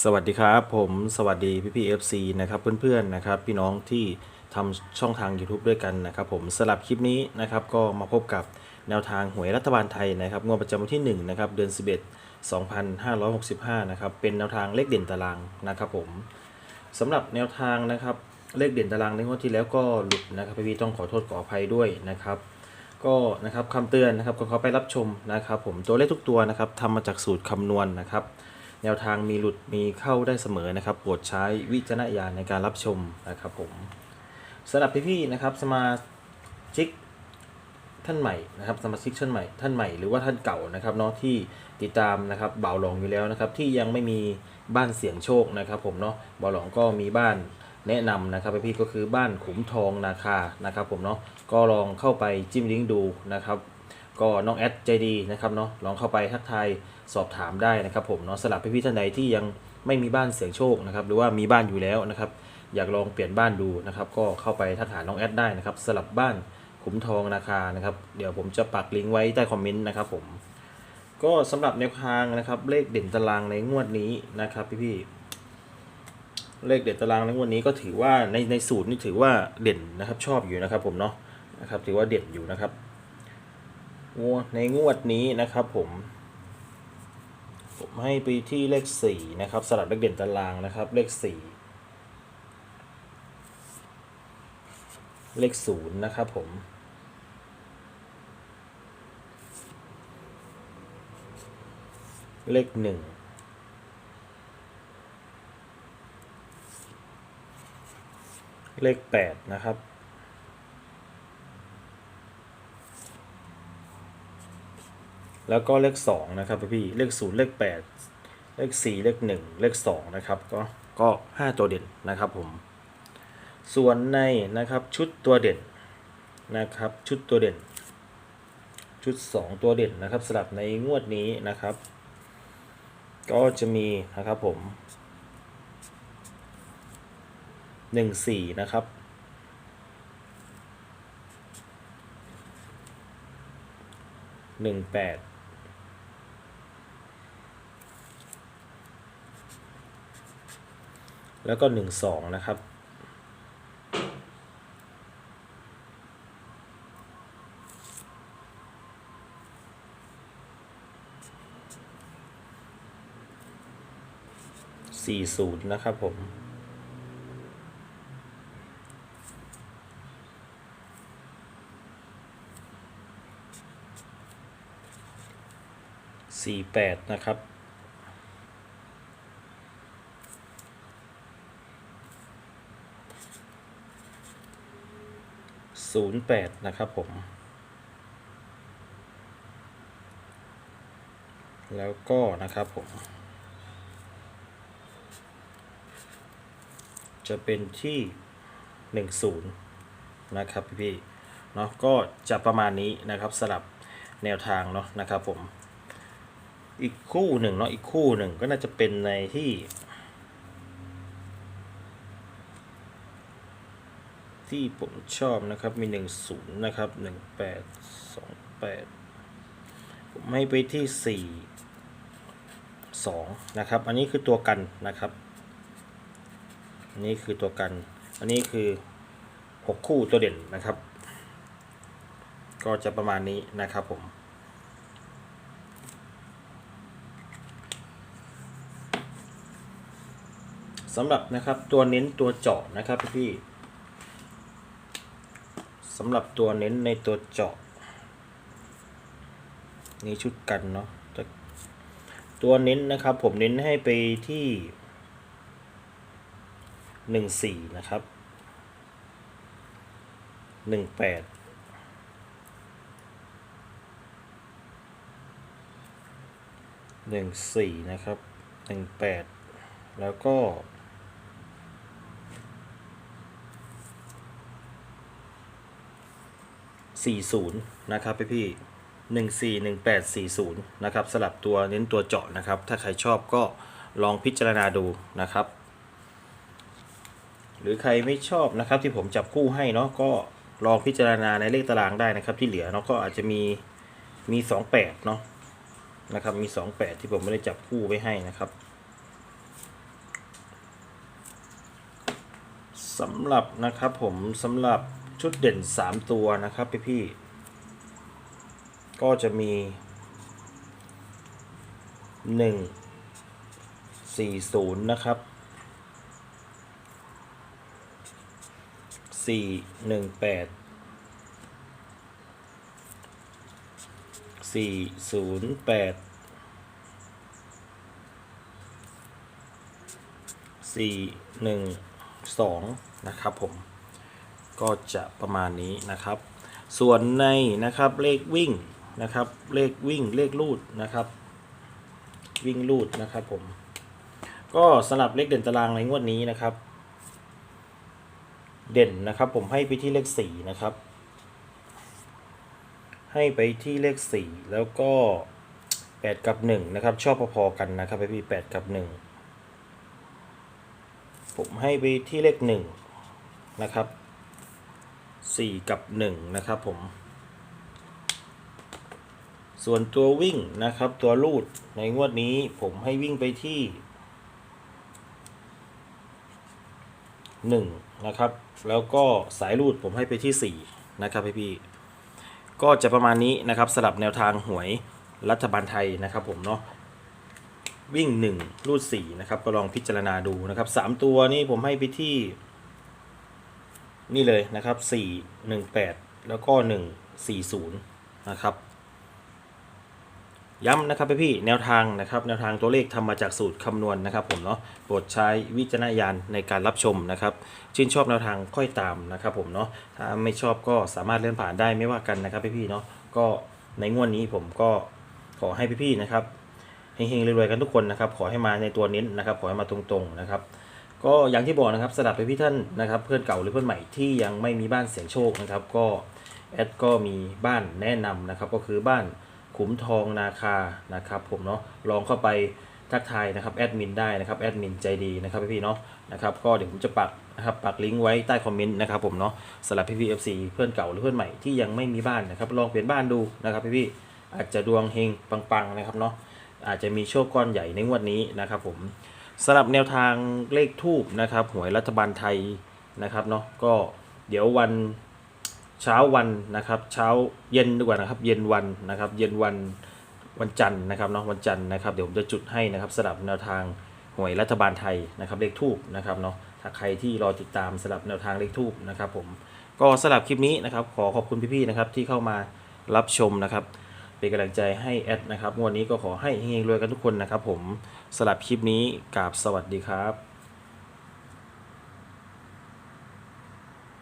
สวัสดีครับ ผมสวัสดีพี่พี่เอฟซีนะครับเพื่อนๆนะครับ พี่น้องที่ทำช่องทาง YouTube ด้วยกันนะครับ ผมสลับคลิปนี้นะครับก็มาพบกับแนวทางหวยรัฐบาลไทยนะครับงวดประจำวันที่1นะครับเดือน 11 2565นะครับเป็นแนวทางเลขเด่นตารางนะครับ ผมสำหรับแนวทางนะครับเลขเด่นตารางในงวดที่แล้วก็หลุดนะครับพี่พี่ต้องขอโทษขออภัยด้วยนะครับก็นะครับคำเตือนนะครับก็ขอไปรับชมนะครับ ผมตัวเลขทุกตัวนะครับทำมาจากสูตรคำนวณนะครับ แนวทางมีหลุดมีเข้าได้เสมอนะครับโปรดใช้วิจารณญาณในการรับชมนะครับผมสำหรับพี่ๆนะครับสมาชิกท่านใหม่นะครับสมาชิกท่านใหม่ท่านใหม่หรือว่าท่านเก่านะครับเนาะที่ติดตามนะครับบ่าวหลองอยู่แล้วนะครับที่ยังไม่มีบ้านเสียงโชคนะครับผมเนาะบ่าวหลองก็มีบ้านแนะนำนะครับพี่ๆก็คือบ้านขุมทองนาคานะครับผมเนาะก็ลองเข้าไปจิ้มลิงก์ดูนะครับก็น้องแอดใจดีนะครับเนาะลองเข้าไปทักทาย สอบถามได้นะครับผมเนาะสำหรับพี่ๆท่านใดที่ยังไม่มีบ้านเสียงโชคนะครับหรือว่ามีบ้านอยู่แล้วนะครับ อยากลองเปลี่ยนบ้านดูนะครับ ก็เข้าไปทักหาน้องแอดได้นะครับ สลับบ้านขุมทองนาคานะครับ เดี๋ยวผมจะปักลิงก์ไว้ใต้คอมเมนต์นะครับผมก็สำหรับแนวทางนะครับ เลขเด่นตารางในงวดนี้นะครับ พี่ๆเลขเด่นตารางในงวดนี้ก็ถือว่าในในสูตรนี่ถือว่าเด่นนะครับ ชอบอยู่นะครับ ผมเนาะนะครับ ถือว่าเด่นอยู่นะครับงวดในงวดนี้นะครับ ผม ผมให้ไปที่เลขสี่นะครับสลับเลขเด่นตารางนะครับ เลขสี่เลขศูนย์นะครับผมเลขหนึ่งเลขแปดนะครับ แล้วก็เลขสองนะครับพี่เลขศูนย์เลขแปดเลขสี่เลขหนึ่งเลขสองนะครับก็ก็ห้าตัวเด่นนะครับผม ส่วนในนะครับชุดตัวเด่นนะครับชุดตัวเด่น ชุดสองตัวเด่นนะครับสลับในงวดนี้นะครับ ก็จะมีนะครับผมหนึ่งสี่นะครับหนึ่งแปด แล้วก็หนึ่งสองนะครับสี่ศูนย์นะครับผมสี่แปดนะครับ ศูนย์แปดนะครับผม แล้วก็นะครับผม จะเป็นที่หนึ่งศูนย์นะครับพี่ๆเนาะก็จะประมาณนี้นะครับสลับแนวทางเนาะนะครับผม อีกคู่หนึ่งเนาะอีกคู่หนึ่งก็น่าจะเป็นในที่ ที่ผมชอบนะครับมี 1 0 นะครับ 1 8 2 8 ผมให้ไปที่ 4 2 นะครับ อันนี้คือตัวกันนะครับ อันนี้คือตัวกัน อันนี้คือ 6 คู่ตัวเด่นนะครับ ก็จะประมาณนี้นะครับผมสำหรับนะครับตัวเน้นตัวเจาะนะครับพี่ สำหรับตัวเน้นในตัวเจาะ นี่ชุดกันเนาะต่ตัวเน้นนะครับผมเน้นให้ไปที่หนึ่งสี่นะครับหนึ่งแปดหนึ่งสี่นะครับหนึ่งแปดแล้วก็ 40 นะครับพี่พี่141840 นะครับสลับตัวเน้นตัวเจาะนะครับ ถ้าใครชอบก็ลองพิจารณาดูนะครับ หรือใครไม่ชอบนะครับที่ผมจับคู่ให้เนาะก็ลองพิจารณาในเลขตารางได้นะครับ ที่เหลือเนาะก็อาจจะมีมี 28 เนาะนะครับมี 28 ที่ผมไม่ได้จับคู่ไว้ให้นะครับสำหรับนะครับผมสำหรับ ชุดเด่น 3 ตัวนะครับพี่พี่ก็จะมี 1 4 0 นะครับ 4 1 8 4 0 8สี่หนึ่งสองนะครับผม ก็จะประมาณนี้นะครับ ส่วนในนะครับเลขวิ่งนะครับ เลขวิ่งเลขลูดนะครับ วิ่งลูดนะครับผม ก็สลับเลขเด่นตารางในงวดนี้นะครับ เด่นนะครับผมให้ไปที่เลขสี่นะครับ ให้ไปที่เลขสี่แล้วก็แปดกับหนึ่งนะครับชอบพอๆกันนะครับพี่แปดกับหนึ่งผมให้ไปที่เลขหนึ่งนะครับ สี่กับหนึ่งนะครับผม ส่วนตัววิ่งนะครับ ตัวลูดในงวดนี้ผมให้วิ่งไปที่หนึ่งนะครับ แล้วก็สายลูดผมให้ไปที่สี่นะครับพี่พี่ๆก็จะประมาณนี้นะครับสลับแนวทางหวยรัฐบาลไทยนะครับผมเนาะวิ่ง 1 รูด4นะครับก็ลองพิจารณาดูนะครับ 3 ตัวนี่ผมให้ไปที่ นี่เลยนะครับ 4 1 8 แล้วก็ 1 4 0 นะครับย้ำนะครับพี่ๆแนวทางนะครับแนวทางตัวเลขทำมาจากสูตรคำนวณนะครับผมเนาะโปรดใช้วิจารณญาณในการรับชมนะครับชื่นชอบแนวทางค่อยตามนะครับผมเนาะถ้าไม่ชอบก็สามารถเลื่อนผ่านได้ไม่ว่ากันนะครับพี่ๆเนาะก็ในงวดนี้ผมก็ขอให้พี่ๆนะครับเฮงๆรวยๆกันทุกคนนะครับขอให้มาในตัวเน้นะครับขอให้มาตรงๆนะครับ ก็อย่างที่บอกนะครับสำหรับพี่ท่านนะครับ เพื่อนเก่าหรือเพื่อนใหม่ที่ยังไม่มีบ้านเสียงโชคนะครับ ก็แอดก็มีบ้านแนะนำนะครับ ก็คือบ้านขุมทองนาคานะครับ ผมเนาะลองเข้าไปทักทายนะครับแอดมินได้นะครับแอดมินใจดีนะครับพี่ๆเนาะนะครับก็เดี๋ยวผมจะปักนะครับปักลิงก์ไว้ใต้คอมเมนต์นะครับผมเนาะสำหรับพี่พีเอฟซีเพื่อนเก่าหรือเพื่อนใหม่ที่ยังไม่มีบ้านนะครับ ลองเปลี่ยนบ้านดูนะครับพี่ๆอาจจะดวงเฮงปังๆนะครับเนาะอาจจะมีโชคก้อนใหญ่ในงวดนี้นะครับผม สำหรับแนวทางเลขทูบนะครับหวยรัฐบาลไทยนะครับเนาะก็เดี๋ยววันเช้าวันนะครับ เช้าเย็นดีกว่านะครับ เย็นวันนะครับ เย็นวันวันจันทร์นะครับเนาะวันจันทร์นะครับเดี๋ยวผมจะจุดให้นะครับสำหรับแนวทางหวยรัฐบาลไทยนะครับ เลขทูบนะครับเนาะถ้าใครที่รอติดตามสำหรับแนวทางเลขทูบนะครับ ผมก็สำหรับคลิปนี้นะครับ ขอขอบคุณพี่ๆนะครับที่เข้ามารับชมนะครับ เป็นกำลังใจให้แอดนะครับวันนี้ก็ขอให้เฮงรวยกันทุกคนนะครับผมสลับคลิปนี้กราบสวัสดีครับ